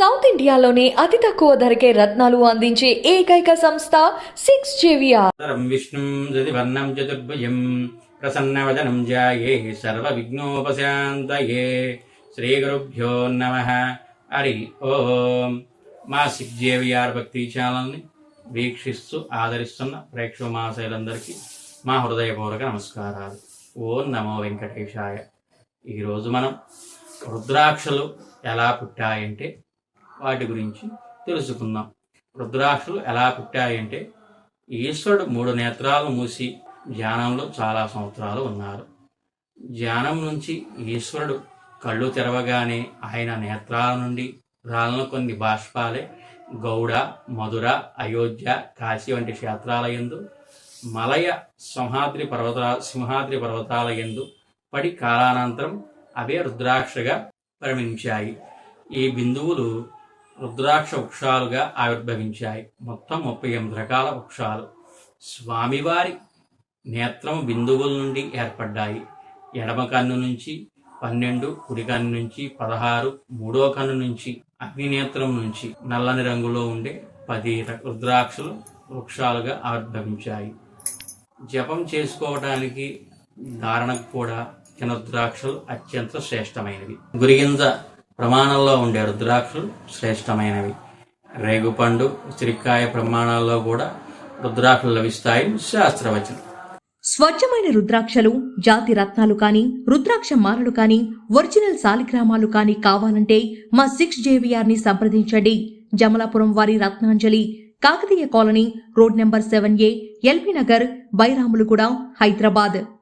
South ఇండియాలోనే అతి తక్కువ ధరకే రత్నాలు అందించే ఏకైక సంస్థ సిక్స్ జేవిఆర్. విష్ణు వర్ణం చతుర్భుజం ప్రసన్నవదనం జాయే శ్రీ గురుభ్యో నమ. హరి ఓం. మా సిక్స్ జేవిఆర్ భక్తి ఛానల్ని వీక్షిస్తూ ఆదరిస్తున్న ప్రేక్షక మాసైలందరికీ మా హృదయపూర్వక నమస్కారాలు. ఓం నమో వెంకటేశాయ. ఈరోజు మనం రుద్రాక్షలు ఎలా పుట్టాయంటే వాటి గురించి తెలుసుకుందాం. రుద్రాక్షలు ఎలా పుట్టాయంటే ఈశ్వరుడు మూడు నేత్రాలు మూసి ధ్యానంలో చాలా సంవత్సరాలు ఉన్నారు. ధ్యానం నుంచి ఈశ్వరుడు కళ్ళు తెరవగానే ఆయన నేత్రాల నుండి రాలిన కొన్ని బాష్పాలే గౌడ మధుర అయోధ్య కాశీ వంటి క్షేత్రాల యందు మలయ సింహాద్రి పర్వత సింహాద్రి పర్వతాల ఎందు పడి కాలానంతరం అవే రుద్రాక్షగా పరిణమించాయి ఈ బిందువులు రుద్రాక్ష వృక్షాలుగా ఆవిర్భవించాయి. మొత్తం ముప్పై ఎనిమిది రకాల వృక్షాలు. స్వామివారి నేత్రం బిందువుల నుండి ఏర్పడ్డాయి. ఎడమ కన్ను నుంచి పన్నెండు కుడి కన్ను నుంచి పదహారు మూడో కన్ను నుంచి అగ్నినేత్రం నుంచి నల్లని రంగులో ఉండే పది రుద్రాక్షలు వృక్షాలుగా ఆవిర్భవించాయి. జపం చేసుకోవడానికి ధారణకు కూడా చిన్న రుద్రాక్షలు అత్యంత శ్రేష్టమైనవి. గురిగింజ ప్రమాణంలో ఉండే రుద్రాక్షలు శ్రేష్టమైనవి. రేగుపండు చిరికాయ ప్రమాణాల్లో కూడా రుద్రాక్షలు లభిస్తాయి. శాస్త్రవచనం. స్వచ్ఛమైన రుద్రాక్షలు జాతి రత్నాలు కానీ రుద్రాక్ష మాలలు కాని ఒరిజినల్ సాలిగ్రామాలు కానీ కావాలంటే మా సిక్స్ జేవిఆర్ని సంప్రదించండి. జమలాపురం వారి Ratnanjali Kakatiya colony road number seven A LB Nagar Bairamalguda Hyderabad.